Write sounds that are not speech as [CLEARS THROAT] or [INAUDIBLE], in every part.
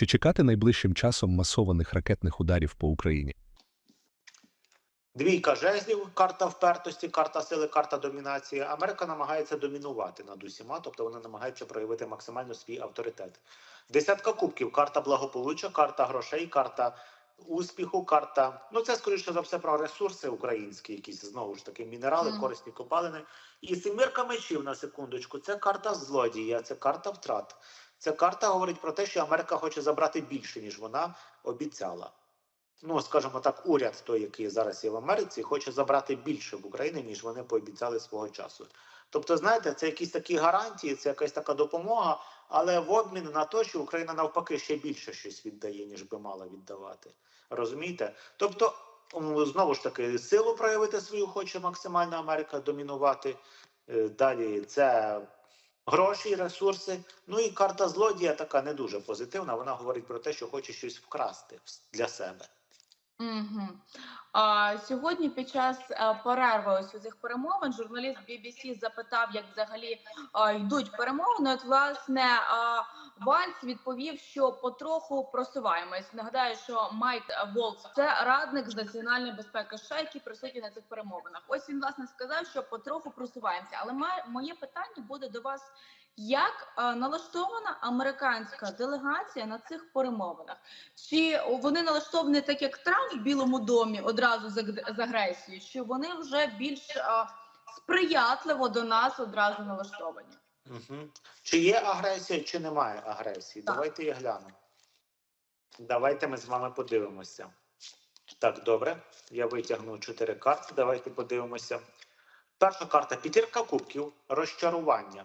Чи чекати найближчим часом масованих ракетних ударів по Україні? Двійка жезлів, карта впертості, карта сили, карта домінації. Америка намагається домінувати над усіма, тобто вони намагаються проявити максимально свій авторитет. Десятка кубків, карта благополуччя, карта грошей, карта успіху, карта. Ну це скоріше за все про ресурси українські, якісь знову ж таки мінерали, Мгм. корисні копалини. І семірка мечів на секундочку. Це карта злодія, це карта втрат. Ця карта говорить про те, що Америка хоче забрати більше, ніж вона обіцяла ну скажімо так, уряд, той, який зараз є в Америці, хоче забрати більше в Україні, ніж вони пообіцяли свого часу. Тобто, знаєте, це якісь такі гарантії, це якась така допомога, але в обмін на те, що Україна навпаки ще більше щось віддає, ніж би мала віддавати. Розумієте? Тобто, знову ж таки, силу проявити свою хоче максимально Америка домінувати. Е, Далі це гроші, ресурси. Ну і карта злодія така не дуже позитивна. Вона говорить про те, що хоче щось вкрасти для себе. Угу. А, сьогодні під час а, перерви ось у цих перемовин журналіст BBC запитав, як взагалі а, йдуть перемовини. От власне а, Вальц відповів, що потроху просуваємось. Нагадаю, що Майк Волц це радник з національної безпеки США, який присутній на цих перемовинах. Ось він власне сказав, що потроху просуваємося. Але моє питання буде до вас. Як е, налаштована американська делегація на цих перемовинах? Чи вони налаштовані так, як Трамп в Білому домі одразу з агресією? Чи вони вже більш а, сприятливо до нас одразу налаштовані? Угу. Чи є агресія, чи немає агресії? Так. Давайте я гляну. Давайте ми з вами подивимося. Так, добре. Я витягну чотири карти. Давайте подивимося. Перша карта п'ятірка кубків, розчарування.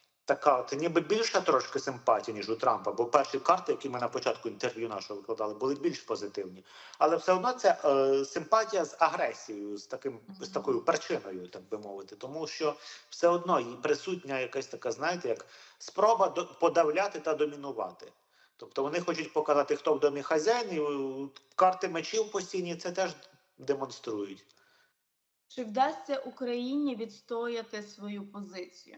така от ніби більша трошки симпатія, ніж у Трампа. Бо перші карти, які ми на початку інтерв'ю нашого викладали, були більш позитивні. Але все одно це е, симпатія з агресією, з таким з такою причиною, так би мовити, тому що все одно їй присутня якась така, знаєте, як спроба до- подавляти та домінувати. Тобто вони хочуть показати, хто в домі хазяїн, і е, карти мечів постійні це теж демонструють. Чи вдасться Україні відстояти свою позицію?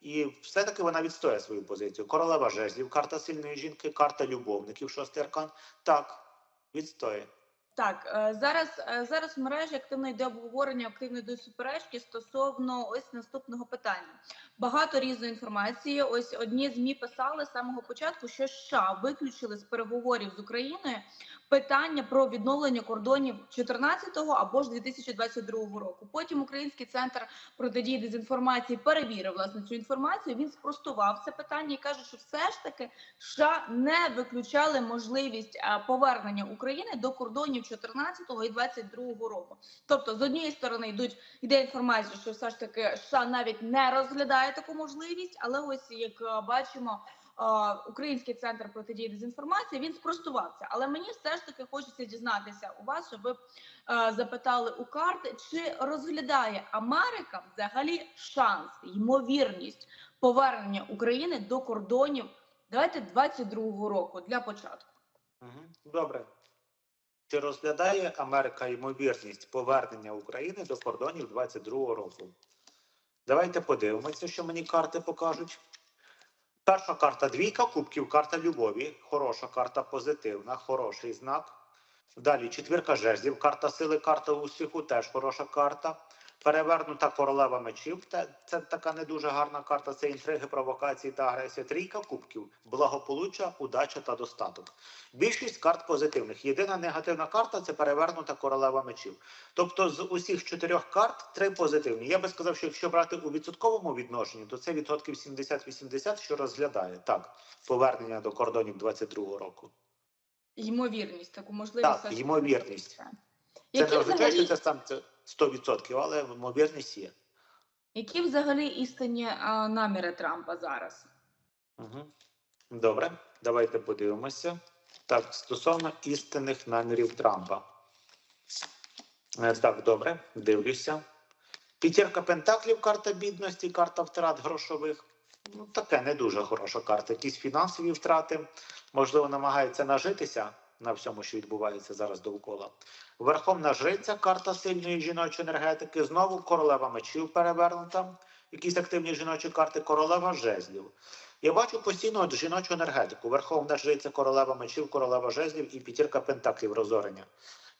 І все-таки вона відстоює свою позицію. Королева жезлів, карта сильної жінки, карта любовників, шостий аркан. Так, відстоює. Так, е, зараз е, зараз в мережі активно йде обговорення, активно йдуть суперечки стосовно ось наступного питання. Багато різної інформації. Ось одні змі писали з самого початку, що США виключили з переговорів з Україною питання про відновлення кордонів 14-го або ж 2022 року. Потім Український центр протидії дезінформації перевірив власне цю інформацію. Він спростував це питання і каже, що все ж таки США не виключали можливість е, повернення України до кордонів 14-го і 22-го року. Тобто, з однієї сторони йдуть йде інформація, що все ж таки США навіть не розглядає таку можливість, але ось як е, бачимо. е, Український центр протидії дезінформації він спростувався, але мені все ж таки хочеться дізнатися у вас, щоб ви е, запитали у карти, чи розглядає Америка взагалі шанс, ймовірність повернення України до кордонів Давайте 22-го року для початку. Добре. Чи розглядає Америка ймовірність повернення України до кордонів 22-го року? Давайте подивимося, що мені карти покажуть. Перша карта двійка кубків, карта любові. Хороша карта, позитивна, хороший знак. Далі четвірка жезлів, карта сили, карта успіху, теж хороша карта. Перевернута королева мечів. Це така не дуже гарна карта. Це інтриги, провокації та агресія. Трійка кубків, благополуччя, удача та достаток. Більшість карт позитивних. Єдина негативна карта це перевернута королева мечів. Тобто з усіх чотирьох карт три позитивні. Я би сказав, що якщо брати у відсотковому відношенні, то це відсотків 70-80, що розглядає так повернення до кордонів 22-го року. Ймовірність, таку можливість. Так, ймовірність. Це Які не означає, що це сам це 100%, але ймовірність є. які взагалі істинні а, наміри Трампа зараз? Угу. Добре, давайте подивимося. Так, стосовно істинних намірів Трампа. Е, Так, добре, дивлюся. П'ятірка Пентаклів, карта бідності, карта втрат грошових. Ну, таке не дуже хороша карта. Якісь фінансові втрати. Можливо, намагається нажитися на всьому, що відбувається зараз довкола. Верховна жриця, карта сильної жіночої енергетики. Знову королева мечів перевернута. Якісь активні жіночі карти, королева жезлів. Я бачу постійно от жіночу енергетику. Верховна жриця, королева мечів, королева жезлів і п'ятірка пентаклів розорення.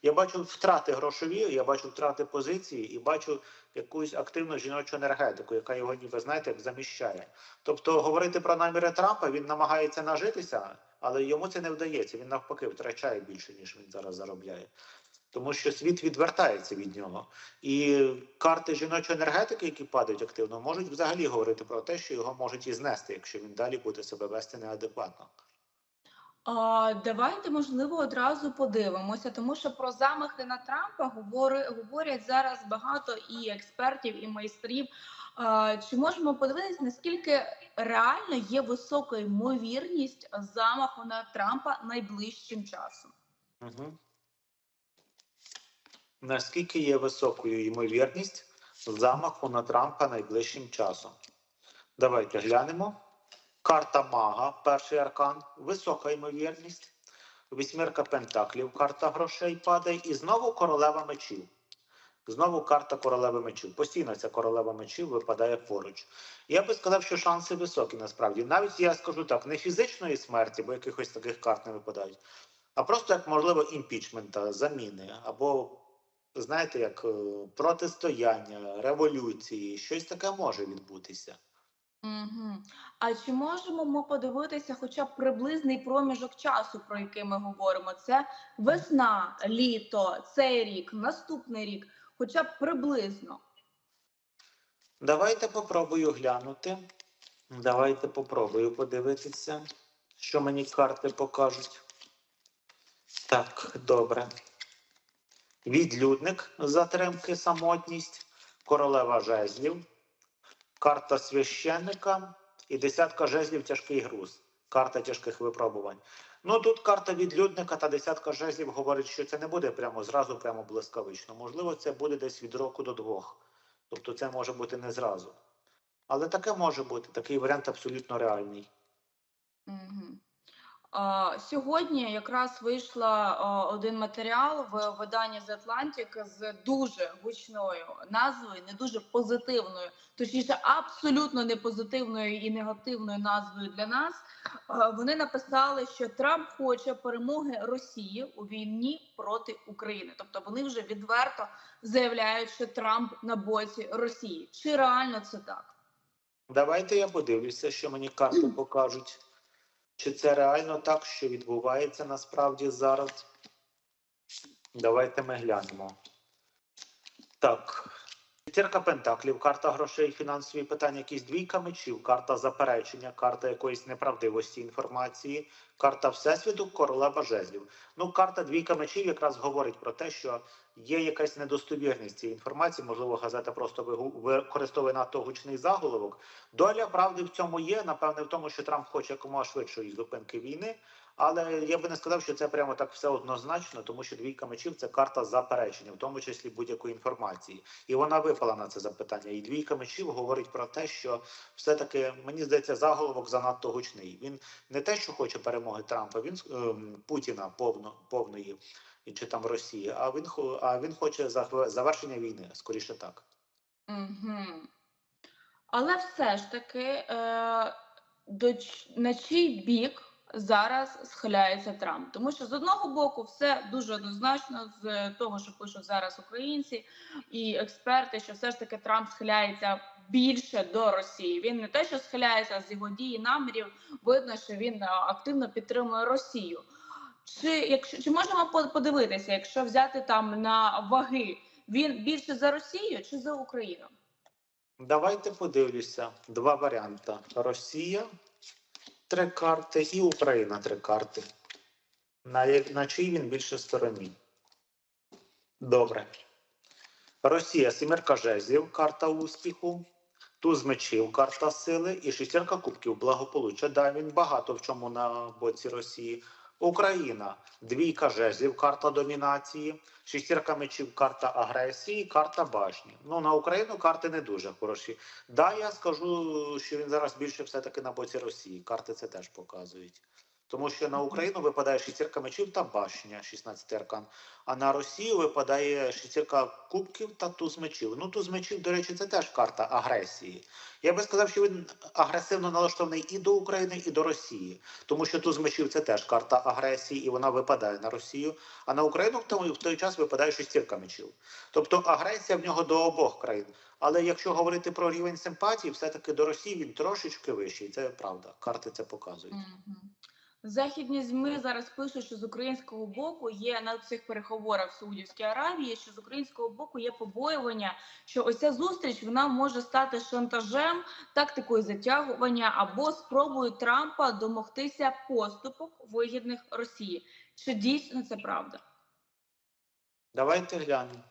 Я бачу втрати грошові, я бачу втрати позиції і бачу якусь активну жіночу енергетику, яка його ніби знаєте, як заміщає. Тобто говорити про наміри Трампа він намагається нажитися, але йому це не вдається. Він навпаки втрачає більше, ніж він зараз заробляє. Тому що світ відвертається від нього. І карти жіночої енергетики, які падають активно, можуть взагалі говорити про те, що його можуть і знести, якщо він далі буде себе вести неадекватно. Давайте, можливо, одразу подивимося, тому що про замахи на Трампа говорять зараз багато і експертів, і майстрів. Чи можемо подивитися, наскільки реально є висока ймовірність замаху на Трампа найближчим часом? Угу. Наскільки є високою ймовірність замаху на Трампа найближчим часом? Давайте глянемо. Карта Мага, перший аркан, висока ймовірність. Вісьмірка Пентаклів, карта грошей падає. І знову королева мечів. Знову карта королеви мечів. Постійно ця королева мечів випадає поруч. Я би сказав, що шанси високі насправді. Навіть я скажу так, не фізичної смерті, бо якихось таких карт не випадають, а просто як можливо імпічмента, заміни, або знаєте, як е, протистояння, революції, щось таке може відбутися. Угу. А чи можемо ми подивитися хоча б приблизний проміжок часу, про який ми говоримо? Це весна, літо, цей рік, наступний рік, хоча б приблизно. Давайте попробую глянути. Давайте попробую подивитися, що мені карти покажуть. Так, добре. Відлюдник затримки, самотність, королева жезлів, карта священника і десятка жезлів тяжкий груз. Карта тяжких випробувань. Ну тут карта відлюдника та десятка жезлів говорить, що це не буде прямо зразу, прямо блискавично. Можливо, це буде десь від року до двох. Тобто це може бути не зразу. Але таке може бути, такий варіант абсолютно реальний. Угу. Сьогодні якраз вийшла один матеріал в виданні The Atlantic з дуже гучною назвою, не дуже позитивною, точніше, абсолютно не позитивною і негативною назвою для нас. Вони написали, що Трамп хоче перемоги Росії у війні проти України. Тобто вони вже відверто заявляють, що Трамп на боці Росії. Чи реально це так? Давайте я подивлюся, що мені карти [CLEARS THROAT] покажуть. Чи це реально так, що відбувається насправді зараз? Давайте ми глянемо. Так. П'ятірка Пентаклів, карта грошей, фінансові питання, якісь двійка мечів, карта заперечення, карта якоїсь неправдивості інформації, карта Всесвіту, королева жезлів. Ну, карта двійка мечів якраз говорить про те, що є якась недостовірність цієї інформації. Можливо, газета просто використовує надто гучний заголовок. Доля правди в цьому є. Напевне, в тому, що Трамп хоче якомога швидшої зупинки війни. Але я би не сказав, що це прямо так все однозначно, тому що двійка мечів це карта заперечення, в тому числі будь-якої інформації. І вона випала на це запитання. І двійка мечів говорить про те, що все-таки мені здається, заголовок занадто гучний. Він не те, що хоче перемоги Трампа, він ем, Путіна повно повної чи там Росії, а він а він хоче завершення війни, скоріше так. Угу. Але все ж таки, е, до на чий бік зараз схиляється Трамп? Тому що з одного боку все дуже однозначно з того, що пишуть зараз українці і експерти, що все ж таки Трамп схиляється більше до Росії. Він не те, що схиляється з його дії намірів, видно, що він е, активно підтримує Росію. Чи якщо чи можемо подивитися, якщо взяти там на ваги, він більше за Росію чи за Україну? Давайте подивлюся. Два варіанти: Росія три карти і Україна три карти. На, на чий він більше стороні? Добре. Росія сімерка жезлів, карта успіху, туз мечів, карта сили і шістірка кубків благополуччя. Да, він багато в чому на боці Росії. Україна двійка жезлів, карта домінації, шістірка мечів, карта агресії, карта башні. Ну на Україну карти не дуже хороші. Да, я скажу, що він зараз більше все-таки на боці Росії. Карти це теж показують. Тому що на Україну випадає шістірка мечів та башня, 16 аркан. А на Росію випадає шістірка кубків та туз мечів. Ну, туз мечів, до речі, це теж карта агресії. Я би сказав, що він агресивно налаштований і до України, і до Росії. Тому що туз мечів це теж карта агресії, і вона випадає на Росію. А на Україну в той, в той час випадає шістірка мечів. Тобто агресія в нього до обох країн. Але якщо говорити про рівень симпатії, все-таки до Росії він трошечки вищий. Це правда. Карти це показують. Західні ЗМІ зараз пишуть, що з українського боку є на цих переговорах в Саудівській Аравії, що з українського боку є побоювання, що ось ця зустріч вона може стати шантажем, тактикою затягування або спробою Трампа домогтися поступок вигідних Росії. Чи дійсно це правда? Давайте глянемо.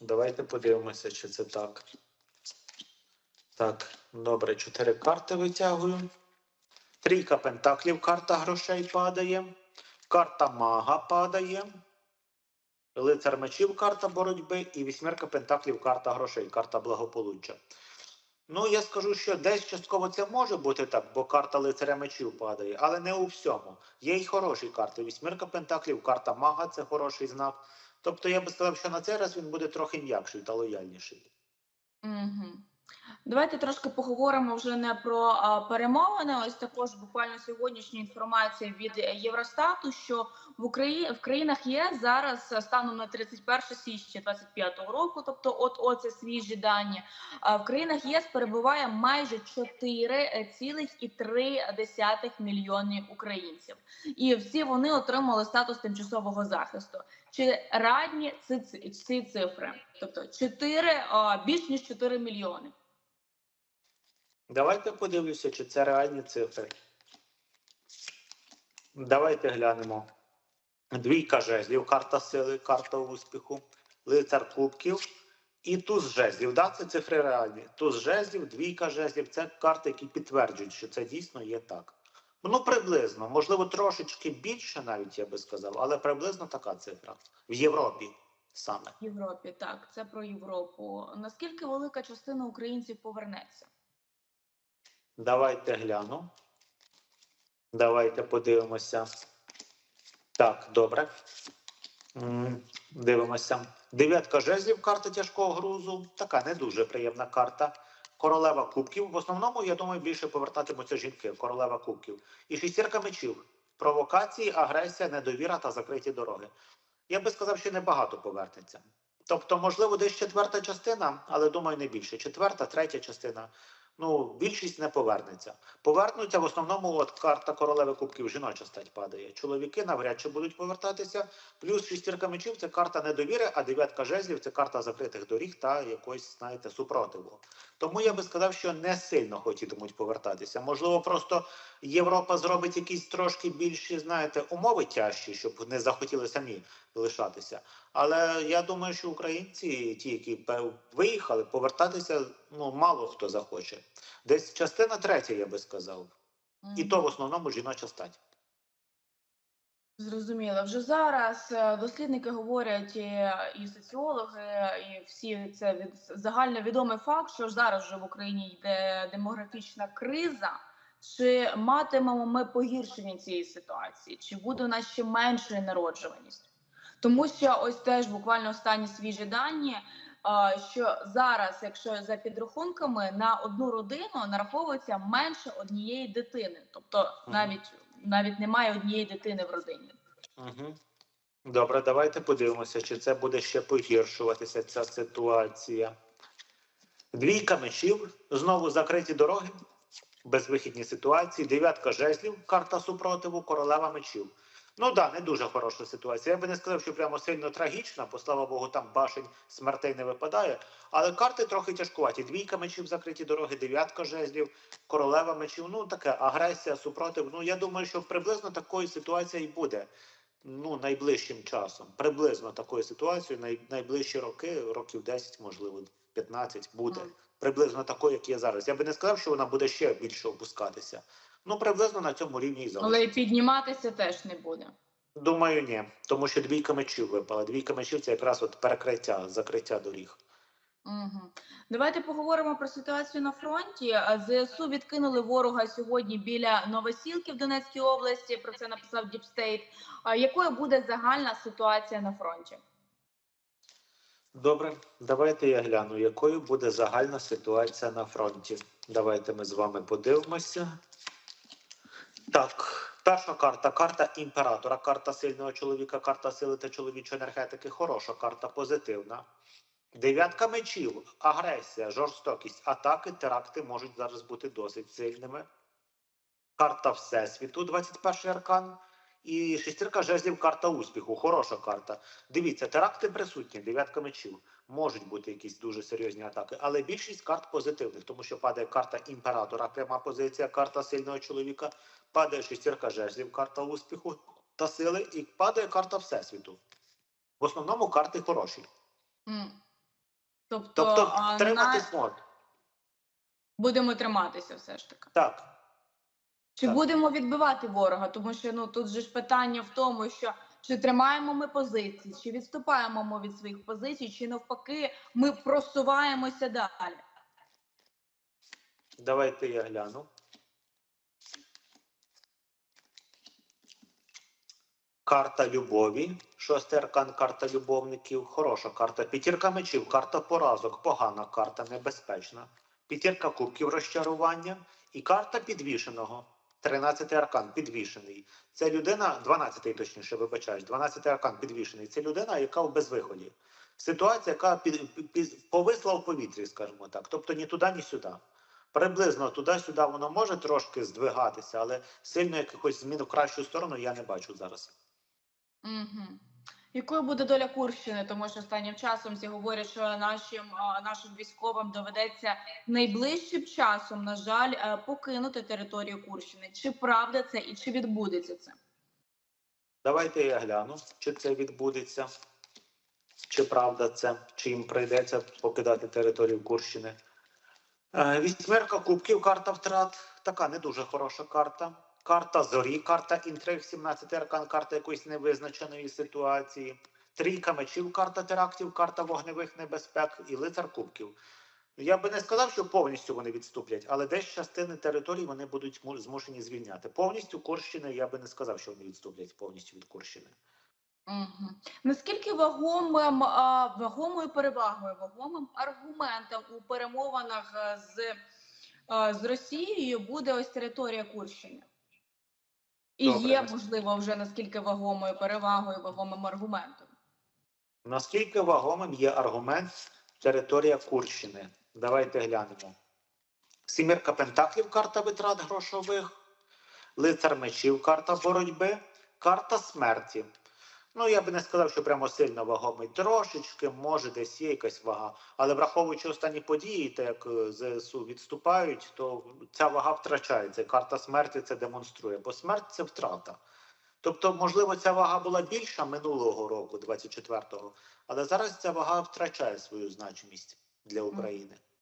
Давайте подивимося, чи це так. Так, добре, чотири карти витягую. Трійка пентаклів, карта грошей падає. Карта мага падає. Лицар мечів, карта боротьби. І вісьмерка пентаклів, карта грошей, карта благополуччя. Ну, я скажу, що десь частково це може бути так, бо карта лицаря мечів падає, але не у всьому. Є й хороші карти. Вісьмірка пентаклів, карта мага це хороший знак. Тобто я би сказав, що на цей раз він буде трохи м'якший та лояльніший. Угу. Давайте трошки поговоримо вже не про перемовини. Ось також буквально сьогоднішня інформація від Євростату, що в Україні в країнах ЄС зараз станом на 31 січня 2025 року, тобто от оце свіжі дані. А в країнах єС перебуває майже 4,3 мільйони українців, і всі вони отримали статус тимчасового захисту. Чи радні ці, цифри? Тобто 4, а, більш ніж 4 мільйони. Давайте подивлюся, чи це реальні цифри. Давайте глянемо. Двійка жезлів, карта сили, карта успіху, лицар кубків і туз жезлів. Да, це цифри реальні. Туз жезлів, двійка жезлів це карти, які підтверджують, що це дійсно є так. Ну, приблизно, можливо, трошечки більше, навіть я би сказав, але приблизно така цифра. В Європі саме. В Європі, так, це про Європу. Наскільки велика частина українців повернеться? Давайте гляну. Давайте подивимося. Так, добре. Дивимося. Дев'ятка жезлів, карта тяжкого грузу. Така не дуже приємна карта. Королева кубків. В основному, я думаю, більше повертатимуться жінки. Королева кубків. І шістірка мечів. Провокації, агресія, недовіра та закриті дороги. Я би сказав, що небагато повернеться. Тобто, можливо, десь четверта частина, але думаю, не більше. Четверта, третя частина. Ну, більшість не повернеться. Повернуться в основному от карта королеви кубків жіноча стать падає. Чоловіки навряд чи будуть повертатися. Плюс шістірка мечів це карта недовіри, а дев'ятка жезлів це карта закритих доріг та якоїсь, знаєте, супротиву. Тому я би сказав, що не сильно хотітимуть повертатися. Можливо, просто Європа зробить якісь трошки більші, знаєте, умови тяжчі, щоб не захотіли самі лишатися. Але я думаю, що українці, ті, які виїхали, повертатися ну мало хто захоче. Десь частина третя, я би сказав, і то в основному жіноча стать. Зрозуміло. Вже зараз е, дослідники говорять і, і соціологи, і всі це від загальновідомий факт, що ж зараз вже в Україні йде демографічна криза. Чи матимемо ми погіршення цієї ситуації? Чи буде у нас ще меншою народжуваність? Тому що ось теж буквально останні свіжі дані що зараз, якщо за підрахунками на одну родину нараховується менше однієї дитини, тобто навіть навіть немає однієї дитини в родині. Угу. Добре, давайте подивимося, чи це буде ще погіршуватися ця ситуація. Двійка мечів, знову закриті дороги, безвихідні ситуації, дев'ятка жезлів, карта супротиву, королева мечів. Ну да, не дуже хороша ситуація. Я би не сказав, що прямо сильно трагічна, бо слава Богу, там башень смертей не випадає. Але карти трохи тяжкуваті. Двійка мечів, закриті дороги, дев'ятка жезлів, королева мечів. Ну таке агресія, супротив. Ну я думаю, що приблизно такої ситуації і буде. Ну, найближчим часом. Приблизно такою ситуацією, най, найближчі роки, років 10, можливо, 15 буде. Приблизно такою, як є зараз. Я би не сказав, що вона буде ще більше опускатися. Ну, приблизно на цьому рівні і Але й підніматися теж не буде. Думаю, ні. Тому що двійка мечів випала. Двійка мечів це якраз от перекриття, закриття доріг. Угу. Давайте поговоримо про ситуацію на фронті. ЗСУ відкинули ворога сьогодні біля Новосілки в Донецькій області. Про це написав Діпстейт. Якою буде загальна ситуація на фронті? Добре, давайте я гляну, якою буде загальна ситуація на фронті. Давайте ми з вами подивимося. Так, перша карта карта імператора, карта сильного чоловіка, карта сили та чоловічої енергетики. Хороша карта, позитивна. Дев'ятка мечів, агресія, жорстокість, атаки, теракти можуть зараз бути досить сильними. Карта Всесвіту, 21 аркан. І шестірка жезлів, карта успіху. Хороша карта. Дивіться, теракти присутні, дев'ятка мечів. Можуть бути якісь дуже серйозні атаки, але більшість карт позитивних, тому що падає карта імператора, пряма позиція, карта сильного чоловіка, падає шестірка жезлів, карта успіху та сили, і падає карта Всесвіту. В основному карти хороші. М. Тобто, Тобто триматись на... можна. будемо триматися все ж таки. Так. Чи Так. будемо відбивати ворога? Тому що ну тут же ж питання в тому, що чи тримаємо ми позиції, чи відступаємо ми від своїх позицій, чи навпаки ми просуваємося далі. Давайте я гляну. Карта любові. Шостий аркан, карта любовників. Хороша карта. П'ятірка мечів, карта поразок. Погана карта, небезпечна. П'ятірка кубків розчарування. І карта підвішеного. Тринадцятий аркан підвішений. Це людина, 12-й точніше, вибачаєш, 12-й аркан підвішений. Це людина, яка в безвиході. Ситуація, яка під, під- повисла в повітрі, скажімо так. Тобто ні туди, ні сюди. Приблизно туди-сюди воно може трошки здвигатися, але сильно якихось змін в кращу сторону я не бачу зараз. Угу. Якою буде доля Курщини? Тому що останнім часом всі говорять, що нашим, нашим військовим доведеться найближчим часом, на жаль, е, покинути територію Курщини. Чи правда це і чи відбудеться це? Давайте я гляну, чи це відбудеться, чи правда це, чи їм прийдеться покидати територію Курщини. Е, Вісьмерка кубків, карта втрат. Така не дуже хороша карта. Карта зорі, карта інтриг, 17 аркан, карта якоїсь невизначеної ситуації. Трійка мечів, карта терактів, карта вогневих небезпек і лицар кубків. Я би не сказав, що повністю вони відступлять, але десь частини території вони будуть змушені звільняти. Повністю Курщини я би не сказав, що вони відступлять повністю від Курщини. Угу. Наскільки вагомим, вагомою перевагою, вагомим аргументом у перемовинах з, з Росією буде ось територія Курщини? І Добре. є, можливо, вже наскільки вагомою перевагою, вагомим аргументом. Наскільки вагомим є аргумент територія Курщини? Давайте глянемо. Сімірка Пентаклів, карта витрат грошових, лицар мечів, карта боротьби, карта смерті. Ну, я би не сказав, що прямо сильно вагомий. Трошечки, може, десь є якась вага. Але враховуючи останні події, так як е, ЗСУ відступають, то ця вага втрачається. Карта смерті це демонструє, бо смерть це втрата. Тобто, можливо, ця вага була більша минулого року, 24-го, але зараз ця вага втрачає свою значимість для України.